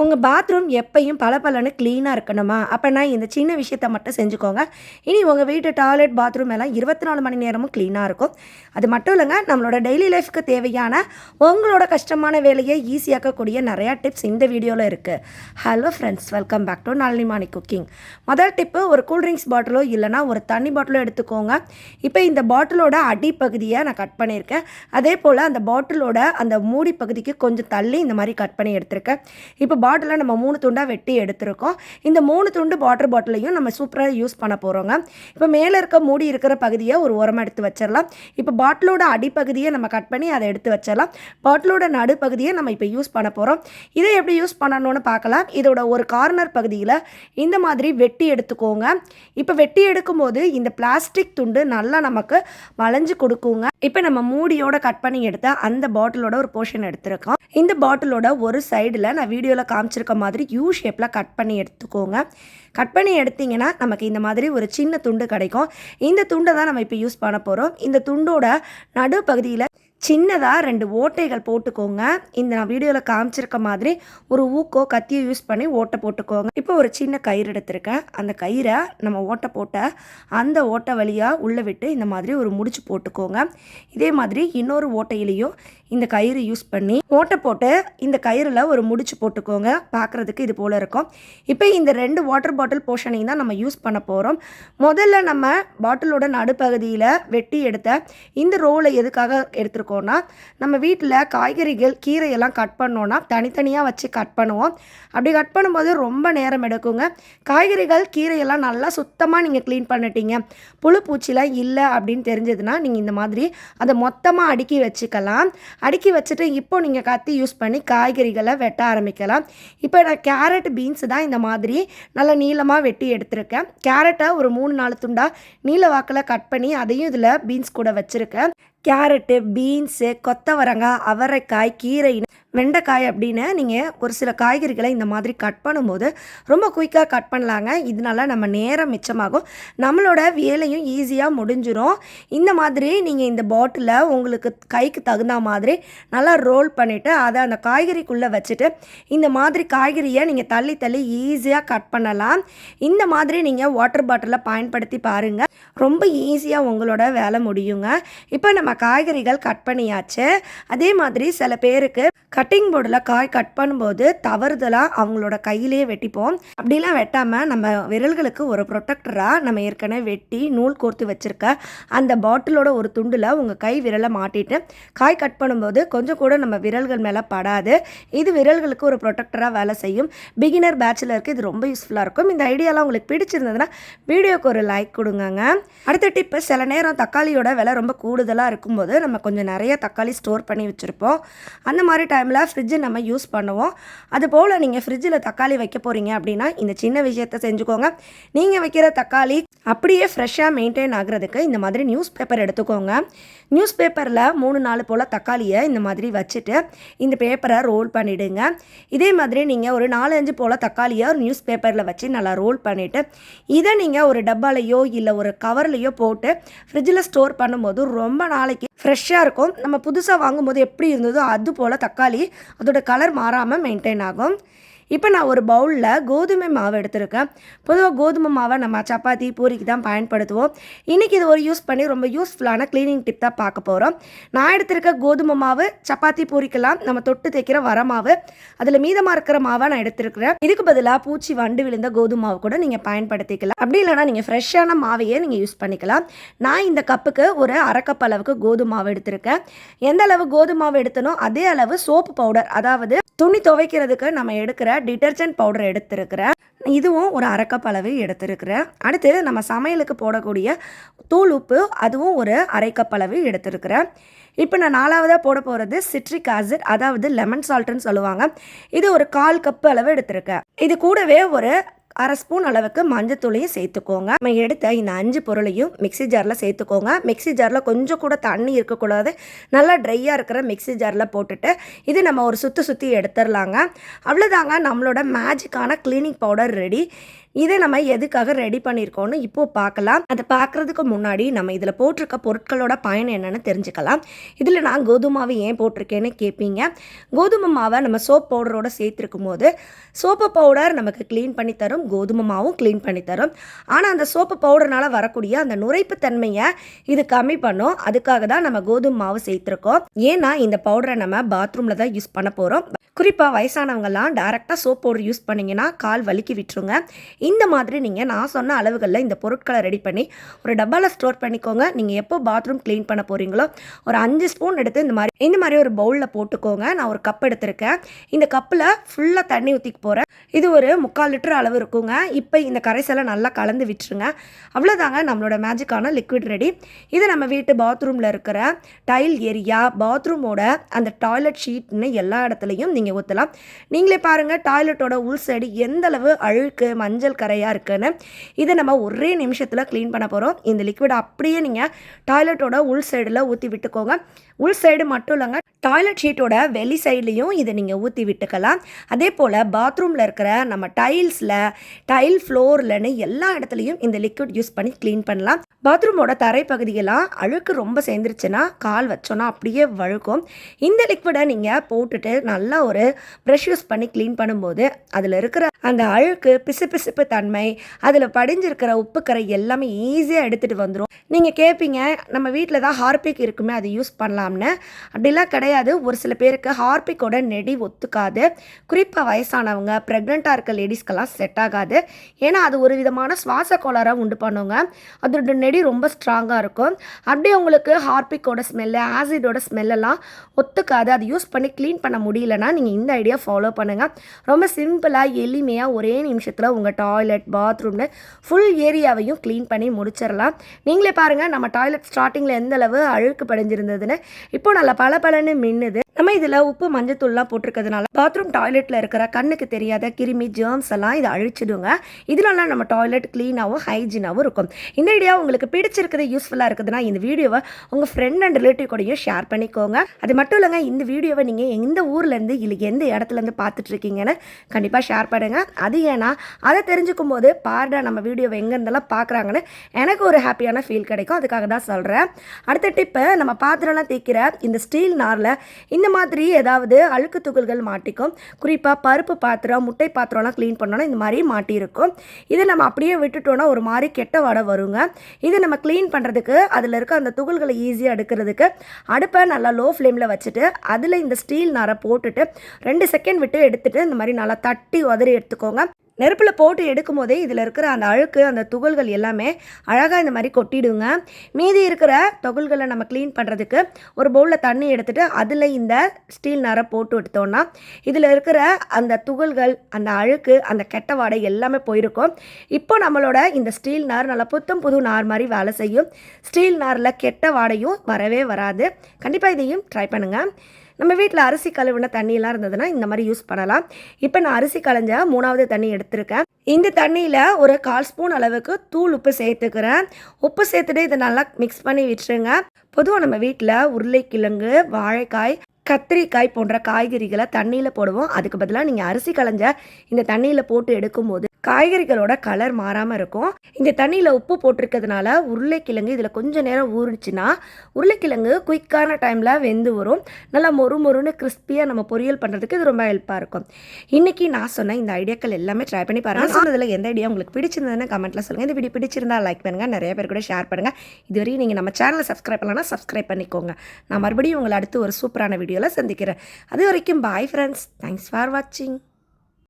உங்கள் பாத்ரூம் எப்பையும் பல பலன்னு க்ளீனாக இருக்கணுமா? அப்போனா இந்த சின்ன விஷயத்த மட்டும் செஞ்சுக்கோங்க. இனி உங்கள் வீட்டு டாய்லெட் பாத்ரூம் எல்லாம் இருபத்தி நாலு மணி நேரமும் க்ளீனாக இருக்கும். அது மட்டும் இல்லைங்க நம்மளோட டெய்லி லைஃப்க்கு தேவையான உங்களோட கஷ்டமான வேலையை ஈஸியாக்கக்கூடிய நிறையா டிப்ஸ் இந்த வீடியோவில் இருக்குது hello friends welcome back to Nalini Mani cooking முதல் டிப்பு ஒரு கூல்ட்ரிங்க்ஸ் பாட்டிலோ இல்லைனா ஒரு தண்ணி பாட்டிலோ எடுத்துக்கோங்க. இப்போ இந்த பாட்டிலோட அடிப்பகுதியை நான் கட் பண்ணியிருக்கேன். அதே போல் அந்த பாட்டிலோட அந்த மூடி பகுதிக்கு கொஞ்சம் தள்ளி இந்த மாதிரி கட் பண்ணி எடுத்திருக்கேன். இப்போ பாட்டிலை நம்ம மூணு துண்டாக வெட்டி எடுத்திருக்கோம். இந்த மூணு துண்டு வாட்டர் பாட்டிலையும் நம்ம சூப்பராக யூஸ் பண்ண போகிறோங்க இப்போ மேலே இருக்க மூடி இருக்கிற பகுதியை ஒரு உரமாக எடுத்து வச்சிடலாம். இப்போ பாட்டிலோட அடிப்பகுதியை நம்ம கட் பண்ணி அதை எடுத்து வச்சிடலாம். பாட்டிலோட நடுப்பகுதியை நம்ம இப்போ யூஸ் பண்ண போகிறோம் இதை எப்படி யூஸ் பண்ணணும்னு பார்க்கலாம். இதோட ஒரு கார்னர் பகுதியில் இந்த மாதிரி வெட்டி எடுத்துக்கோங்க. இப்போ வெட்டி எடுக்கும்போது இந்த பிளாஸ்டிக் துண்டு நல்லா நமக்கு வளைஞ்சு கொடுக்குங்க. இப்போ நம்ம மூடியோட கட் பண்ணி எடுத்த அந்த பாட்டிலோட ஒரு போர்ஷன் எடுத்திருக்கோம். இந்த பாட்டிலோட ஒரு சைடில் நான் வீடியோவில் காமிச்சிருக்க மாதிரி யூ ஷேப்பில் கட் பண்ணி எடுத்துக்கோங்க. கட் பண்ணி எடுத்தீங்கன்னா நமக்கு இந்த மாதிரி ஒரு சின்ன துண்டு கிடைக்கும். இந்த துண்டை தான் நம்ம இப்போ யூஸ் பண்ண போகிறோம் இந்த துண்டோட நடு பகுதியில் சின்னதாக ரெண்டு ஓட்டைகள் போட்டுக்கோங்க. இந்த நான் வீடியோவில் காமிச்சிருக்க மாதிரி ஒரு ஊக்கோ கத்தியோ யூஸ் பண்ணி ஓட்டை போட்டுக்கோங்க. இப்போ ஒரு சின்ன கயிறு எடுத்திருக்கேன். அந்த கயிறை நம்ம ஓட்டை போட்ட அந்த ஓட்டை வழியாக உள்ளே விட்டு இந்த மாதிரி ஒரு முடிச்சு போட்டுக்கோங்க. இதே மாதிரி இன்னொரு ஓட்டையிலையும் இந்த கயிறு யூஸ் பண்ணி ஓட்டை போட்டு இந்த கயிறில் ஒரு முடிச்சு போட்டுக்கோங்க. பார்க்குறதுக்கு இது போல் இருக்கும். இப்போ இந்த ரெண்டு வாட்டர் பாட்டில் போர்ஷனையும் தான் நம்ம யூஸ் பண்ண போகிறோம் முதல்ல நம்ம பாட்டிலோட நடுப்பகுதியில் வெட்டி எடுத்த இந்த ரோலை எதுக்காக எடுத்துருக்கோம்? இருக்கோன்னா நம்ம வீட்டில் காய்கறிகள் கீரையெல்லாம் கட் பண்ணோன்னா தனித்தனியாக வச்சு கட் பண்ணுவோம். அப்படி கட் பண்ணும்போது ரொம்ப நேரம் எடுக்குங்க. காய்கறிகள் கீரையெல்லாம் நல்லா சுத்தமாக நீங்கள் க்ளீன் பண்ணிட்டீங்க. புழு பூச்சிலாம் இல்லை அப்படின்னு தெரிஞ்சதுன்னா நீங்கள் இந்த மாதிரி அதை மொத்தமாக அடுக்கி வச்சுக்கலாம். அடுக்கி வச்சுட்டு இப்போ நீங்கள் கத்தி யூஸ் பண்ணி காய்கறிகளை வெட்ட ஆரம்பிக்கலாம். இப்போ நான் கேரட் பீன்ஸ் தான் இந்த மாதிரி நல்லா நீளமாக வெட்டி எடுத்திருக்கேன். கேரட்டை ஒரு மூணு நாலு துண்டாக நீல வாக்கில் கட் பண்ணி அதையும் இதில் பீன்ஸ் கூட வச்சுருக்கேன். கேரட்டு பீன்ஸு கொத்தவரங்காய் அவரைக்காய் கீரை வெண்டைக்காய் அப்படின்னு நீங்கள் ஒரு சில காய்கறிகளை இந்த மாதிரி கட் பண்ணும்போது ரொம்ப குயிக்காக கட் பண்ணலாங்க. இதனால நம்ம நேரம் மிச்சமாகும். நம்மளோட வேலையும் ஈஸியாக முடிஞ்சிடும் இந்த மாதிரி நீங்கள் இந்த பாட்டிலை உங்களுக்கு கைக்கு தகுந்த மாதிரி நல்லா ரோல் பண்ணிவிட்டு அதை அந்த காய்கறிக்குள்ளே வச்சுட்டு இந்த மாதிரி காய்கறியை நீங்கள் தள்ளி தள்ளி ஈஸியாக கட் பண்ணலாம். இந்த மாதிரி நீங்கள் வாட்டர் பாட்டிலை பயன்படுத்தி பாருங்கள் ரொம்ப ஈஸியாக உங்களோட வேலை முடியுங்க. இப்போ நம்ம காய்கறிகள் கட் பண்ணியாச்சு. அதே மாதிரி சில பேருக்கு கட்டிங் போர்டில் காய் கட் பண்ணும்போது தவறுதலாக அவங்களோட கையிலேயே வெட்டிப்போம். அப்படிலாம் வெட்டாமல் நம்ம விரல்களுக்கு ஒரு ப்ரொடெக்டராக நம்ம ஏற்கனவே வெட்டி நூல் கோர்த்து வச்சுருக்க அந்த பாட்டிலோட ஒரு துண்டில் உங்கள் கை விரலை மாட்டிட்டு காய் கட் பண்ணும்போது கொஞ்சம் கூட நம்ம விரல்கள் மேலே படாது. இது விரல்களுக்கு ஒரு ப்ரொடெக்டராக வேலை செய்யும். பிகினர் பேச்சுலருக்கு இது ரொம்ப யூஸ்ஃபுல்லாக இருக்கும். இந்த ஐடியாலாம் உங்களுக்கு பிடிச்சிருந்ததுன்னா வீடியோக்கு ஒரு லைக் கொடுங்கங்க. அடுத்த டிப்பு சில நேரம் தக்காளியோட விலை ரொம்ப கூடுதலாக இருக்கும்போது நம்ம கொஞ்சம் நிறைய தக்காளி ஸ்டோர் பண்ணி வச்சுருப்போம். அந்த மாதிரி டைமில் ஃப்ரிட்ஜை நம்ம யூஸ் பண்ணுவோம். அதுபோல் நீங்கள் ஃப்ரிட்ஜில் தக்காளி வைக்க போகிறீங்க அப்படின்னா இந்த சின்ன விஷயத்த செஞ்சுக்கோங்க. நீங்கள் வைக்கிற தக்காளி அப்படியே ஃப்ரெஷ்ஷாக மெயின்டைன் ஆகிறதுக்கு இந்த மாதிரி நியூஸ் பேப்பர் எடுத்துக்கோங்க. நியூஸ் பேப்பரில் மூணு நாலு போல் தக்காளியை இந்த மாதிரி வச்சுட்டு இந்த பேப்பரை ரோல் பண்ணிவிடுங்க இதே மாதிரி நீங்கள் ஒரு நாலு அஞ்சு போல் தக்காளியை ஒரு நியூஸ் பேப்பரில் வச்சு நல்லா ரோல் பண்ணிவிட்டு இதை நீங்கள் ஒரு டப்பாலையோ இல்லை ஒரு கவர்லேயோ போட்டு ஃப்ரிட்ஜில் ஸ்டோர் பண்ணும்போது ரொம்ப நாளைக்கு ஃப்ரெஷ்ஷாக இருக்கும். நம்ம புதுசாக வாங்கும்போது எப்படி இருந்ததோ அது போல் தக்காளி அதோட கலர் மாறாமல் மெயின்டைன் ஆகும். இப்போ நான் ஒரு பவுலில் கோதுமை மாவு எடுத்திருக்கேன். பொதுவாக கோதுமை மாவை நம்ம சப்பாத்தி பூரிக்கு தான் பயன்படுத்துவோம். இன்றைக்கி இது ஒரு யூஸ் பண்ணி ரொம்ப யூஸ்ஃபுல்லான க்ளீனிங் டிப் தான் பார்க்க போகிறோம் நான் எடுத்திருக்க கோதுமை மாவு சப்பாத்தி பூரிக்கெல்லாம் நம்ம தொட்டு தைக்கிற வர மாவு அதில் மீதமாக இருக்கிற மாவை நான் எடுத்திருக்கிறேன். இதுக்கு பதிலாக பூச்சி வண்டு விழுந்த கோதுமை மாவு கூட நீங்கள் பயன்படுத்திக்கலாம். அப்படி இல்லைனா நீங்கள் ஃப்ரெஷ்ஷான மாவையே நீங்கள் யூஸ் பண்ணிக்கலாம். நான் இந்த கப்புக்கு ஒரு அரை கப் அளவுக்கு கோதுமை மாவு எடுத்திருக்கேன். எந்த அளவு கோதுமை மாவு எடுத்தனோ அதே அளவு சோப்பு பவுடர் அதாவது துணி துவைக்கிறதுக்கு நம்ம எடுக்கிற டிட்டர்ஜென்ட் பவுடர் எடுத்திருக்கிறேன் இதுவும் ஒரு அரைக்கப் அளவு எடுத்திருக்கிறேன் அடுத்து நம்ம சமையலுக்கு போடக்கூடிய தூள் உப்பு அதுவும் ஒரு அரைக்கப் அளவு எடுத்திருக்கிறேன் இப்போ நான் நாலாவதாக போட போகிறது சிட்ரிக் ஆசிட் அதாவது லெமன் சால்ட்டுன்னு சொல்லுவாங்க. இது ஒரு கால் கப் அளவு எடுத்திருக்கேன் இது கூடவே ஒரு அரை ஸ்பூன் அளவுக்கு மஞ்சத்தூளையும் சேர்த்துக்கோங்க. நம்ம எடுத்த இந்த அஞ்சு பொருளையும் மிக்ஸி ஜாரில் சேர்த்துக்கோங்க. மிக்ஸி ஜாரில் கொஞ்சம் கூட தண்ணி இருக்கக்கூடாது. நல்லா ட்ரையாக இருக்கிற மிக்ஸி ஜாரில் போட்டுட்டு இது நம்ம ஒரு சுற்றி சுற்றி எடுத்துடலாங்க. அவ்வளோதாங்க நம்மளோட மேஜிக்கான க்ளீனிங் பவுடர் ரெடி இதை நம்ம எதுக்காக ரெடி பண்ணியிருக்கோம்னு இப்போ பார்க்கலாம். அதை பார்க்குறதுக்கு முன்னாடி நம்ம இதில் போட்டிருக்க பொருட்களோட பயன் என்னன்னு தெரிஞ்சுக்கலாம். இதில் நான் கோதுமை மாவு ஏன் போட்டிருக்கேன்னு கேட்பீங்க கோதுமை மாவை நம்ம சோப் பவுடரோட சேர்த்துருக்கும் போது சோப்பு பவுடர் நமக்கு க்ளீன் பண்ணி தரும் கோதுமை மாவும் க்ளீன் பண்ணி தரும். ஆனால் அந்த சோப்பு பவுடர்னால வரக்கூடிய அந்த நுரைப்பு தன்மையை இது கம்மி பண்ணும். அதுக்காக தான் நம்ம கோதுமை மாவு சேர்த்துருக்கோம். ஏன்னா இந்த பவுடரை நம்ம பாத்ரூமில் தான் யூஸ் பண்ண போகிறோம் குறிப்பாக வயசானவங்கலாம் டேரெக்டாக சோப் பவுடர் யூஸ் பண்ணிங்கன்னா கால் வலிக்கி விட்டுருங்க. இந்த மாதிரி நீங்கள் நான் சொன்ன அளவுகளில் இந்த பொருட்களை ரெடி பண்ணி ஒரு டப்பாவில் ஸ்டோர் பண்ணிக்கோங்க. நீங்கள் எப்போ பாத்ரூம் க்ளீன் பண்ண போகிறீங்களோ ஒரு அஞ்சு ஸ்பூன் எடுத்து இந்த மாதிரி இந்த மாதிரி ஒரு பவுலில் போட்டுக்கோங்க. நான் ஒரு கப் எடுத்திருக்கேன். இந்த கப்பில் ஃபுல்லாக தண்ணி ஊற்றிக்க போகிறேன் இது ஒரு முக்கால் லிட்டர் அளவு இருக்குங்க. இப்போ இந்த கரைசலை நல்லா கலந்து விட்டுருங்க. அவ்வளோதாங்க நம்மளோட மேஜிக்கான லிக்விட் ரெடி இது நம்ம வீட்டு பாத்ரூமில் இருக்கிற டைல் ஏரியா பாத்ரூமோட அந்த டாய்லெட் ஷீட்னு எல்லா இடத்துலையும் நீங்கள் ஊற்றலாம் நீங்களே பாருங்கள் டாய்லெட்டோட உள் சைடு எந்தளவு அழுக்கு மஞ்சள் கரையாக இருக்குன்னு. இதை நம்ம ஒரே நிமிஷத்தில் க்ளீன் பண்ண போகிறோம் இந்த லிக்விட் அப்படியே நீங்கள் டாய்லெட்டோட உள் சைடில் ஊற்றி விட்டுக்கோங்க. உள் சைடு மட்டும் இல்லைங்க டாய்லெட் ஷீட்டோட வெளி சைட்லேயும் இதை நீங்கள் ஊற்றி விட்டுக்கலாம். அதே போல் பாத்ரூமில் இருக்கிற நம்ம டைல்ஸில் டைல் ஃப்ளோர்லன்னு எல்லா இடத்துலையும் இந்த லிக்விட் யூஸ் பண்ணி க்ளீன் பண்ணலாம். பாத்ரூமோட தரைப்பகுதியெல்லாம் அழுக்கு ரொம்ப சேர்ந்துருச்சுன்னா கால் வச்சோன்னா அப்படியே வழுக்கும். இந்த லிக்விடை நீங்கள் போட்டுட்டு நல்லா ஒரு ப்ரெஷ் யூஸ் பண்ணி க்ளீன் பண்ணும்போது அதில் இருக்கிற அந்த அழுக்கு பிசு பிசுப்பு தன்மை அதில் படிஞ்சிருக்கிற உப்புக்கரை எல்லாமே ஈஸியாக எடுத்துகிட்டு வந்துடும் நீங்கள் கேட்பீங்க நம்ம வீட்டில் தான் ஹார்பிக் இருக்குமே அதை யூஸ் பண்ணலாம்னு. அப்படிலாம் கிடையாது. ஒரு சில பேருக்கு ஹார்பிக்கோட நெடி ஒத்துக்காது. குறிப்பாக வயசானவங்க ப்ரெக்னெண்ட்டாக இருக்க லேடிஸ்க்கெல்லாம் செட் ஆகாது. ஏன்னா அது ஒரு விதமான சுவாச கோளாறாக உண்டு பண்ணுங்க. அதோட நெடி ரொம்ப ஸ்ட்ராங்காக இருக்கும். அப்படியே உங்களுக்கு ஹார்பிக்கோட ஸ்மெல்லு ஆசிடோட ஸ்மெல்லெல்லாம் ஒத்துக்காது. அதை யூஸ் பண்ணி க்ளீன் பண்ண முடியலன்னா நீங்கள் இந்த ஐடியா ஃபாலோ பண்ணுங்கள் ரொம்ப சிம்பிளாக எளிமையாக ஒரே நிமிஷத்தில் உங்கள் டாய்லெட் பாத்ரூம்னு ஃபுல் ஏரியாவையும் க்ளீன் பண்ணி முடிச்சிடலாம். நீங்களே பாருங்கள் நம்ம டாய்லெட் ஸ்டார்டிங்கில் எந்த அளவு அழுக்கு படிஞ்சிருந்ததுன்னு. இப்போ நல்லா பல பலன்னு மின்னுது. நம்ம இதில் உப்பு மஞ்சத்தூள்லாம் போட்டிருக்கிறதுனால பாத்ரூம் டாய்லெட்டில் இருக்கிற கண்ணுக்கு தெரியாத கிருமி ஜேர்ம்ஸ் எல்லாம் இதை அழிச்சிடுங்க. இதனால நம்ம டாய்லெட் க்ளீனாகவும் ஹைஜீனாகவும் இருக்கும். இந்த ஐடியா உங்களுக்கு பிடிச்சிருக்குது யூஸ்ஃபுல்லாக இருக்குதுன்னா இந்த வீடியோவை உங்கள் ஃப்ரெண்ட் அண்ட் ரிலேட்டிவ் கூடயும் ஷேர் பண்ணிக்கோங்க. அது மட்டும் இல்லைங்க இந்த வீடியோவை நீங்கள் எந்த ஊர்லேருந்து இல்லை எந்த இடத்துலேருந்து பார்த்துட்ருக்கீங்கன்னு கண்டிப்பாக ஷேர் பண்ணுங்கள் அது ஏன்னா அதை தெரிஞ்சுக்கும் போது பாருடா நம்ம வீடியோவை எங்கேருந்தெல்லாம் பார்க்குறாங்கன்னு எனக்கு ஒரு ஹாப்பியான ஃபீல் கிடைக்கும். அதுக்காக தான் சொல்கிறேன் அடுத்த டிப்பு நம்ம பாத்திரம்லாம் தேய்க்கிற இந்த ஸ்டீல் நாரில் இந்த மாதிரி ஏதாவது அழுக்கு துகள்கள் மாட்டிக்கும். குறிப்பாக பருப்பு பாத்திரம் முட்டை பாத்திரம்லாம் க்ளீன் பண்ணோன்னா இந்த மாதிரி மாட்டியிருக்கும். இதை நம்ம அப்படியே விட்டுட்டோன்னா ஒரு மாதிரி கெட்ட வடை வருங்க. இதை நம்ம க்ளீன் பண்ணுறதுக்கு அதில் இருக்க அந்த துகள்களை ஈஸியாக எடுக்கிறதுக்கு அடுப்பை நல்லா லோ ஃப்ளேமில் வச்சுட்டு அதில் இந்த ஸ்டீல் நாரை போட்டுட்டு ரெண்டு செகண்ட் விட்டு எடுத்துகிட்டு இந்த மாதிரி நல்லா தட்டி உதறி எடுத்துக்கோங்க. நெருப்பில் போட்டு எடுக்கும் போதே இதில் இருக்கிற அந்த அழுக்கு அந்த துகள்கள் எல்லாமே அழகாக இந்த மாதிரி கொட்டிடுங்க. மீதி இருக்கிற துகள்களை நம்ம க்ளீன் பண்ணுறதுக்கு ஒரு பவுலில் தண்ணி எடுத்துகிட்டு அதில் இந்த ஸ்டீல் நாரை போட்டு எடுத்தோன்னா இதில் இருக்கிற அந்த துகள்கள் அந்த அழுக்கு அந்த கெட்ட வாடை எல்லாமே போயிருக்கும். இப்போ நம்மளோட இந்த ஸ்டீல் நார் நல்லா புத்தம் புது நார் மாதிரி வேலை செய்யும். ஸ்டீல் நாரில் கெட்ட வாடையும் வரவே வராது. கண்டிப்பாக இதையும் ட்ரை பண்ணுங்கள் நம்ம வீட்டில் அரிசி கழுவின தண்ணியெல்லாம் இருந்ததுன்னா இந்த மாதிரி யூஸ் பண்ணலாம். இப்போ நான் அரிசி களைஞ்ச மூணாவது தண்ணி எடுத்திருக்கேன். இந்த தண்ணியில் ஒரு கால் ஸ்பூன் அளவுக்கு தூள் உப்பு சேர்த்துக்கிறேன். உப்பு சேர்த்துட்டு இதை நல்லா மிக்ஸ் பண்ணி விட்டுருங்க. பொதுவாக நம்ம வீட்டில் உருளைக்கிழங்கு வாழைக்காய் கத்திரிக்காய் போன்ற காய்கறிகளை தண்ணியில் போடுவோம். அதுக்கு பதிலாக நீங்கள் அரிசி களைஞ்ச இந்த தண்ணியில் போட்டு எடுக்கும்போது காய்கறிகளோட கலர் மாறாமல் இருக்கும். இந்த தண்ணியில் உப்பு போட்டிருக்கிறதுனால உருளைக்கிழங்கு இதில் கொஞ்சம் நேரம் ஊறிச்சுன்னா உருளைக்கிழங்கு குயிக்கான டைமில் வெந்து வரும். நல்லா மொறு மொறுன்னு கிறிஸ்பியாக நம்ம பொரியல் பண்ணுறதுக்கு இது ரொம்ப ஹெல்ப்பாக இருக்கும். இன்றைக்கி நான் சொன்ன இந்த ஐடியாக்கள் எல்லாமே ட்ரை பண்ணி பாருங்கள் சொன்னதில் எந்த ஐடியா உங்களுக்கு பிடிச்சிருந்ததுன்னு கமெண்ட்டில் சொல்லுங்கள் இந்த வீடியோ பிடிச்சிருந்தா லைக் பண்ணுங்கள் நிறைய பேர் கூட ஷேர் பண்ணுங்கள் இதுவரையும் நீங்கள் நம்ம சேனலை சப்ஸ்கிரைப் பண்ணலன்னா சப்ஸ்கிரைப் பண்ணிக்கோங்க. நான் மறுபடியும் உங்களை அடுத்து ஒரு சூப்பரான வீடியோவில் சந்திக்கிறேன். அது வரைக்கும் பாய் ஃப்ரெண்ட்ஸ் தேங்க்ஸ் ஃபார் வாட்சிங்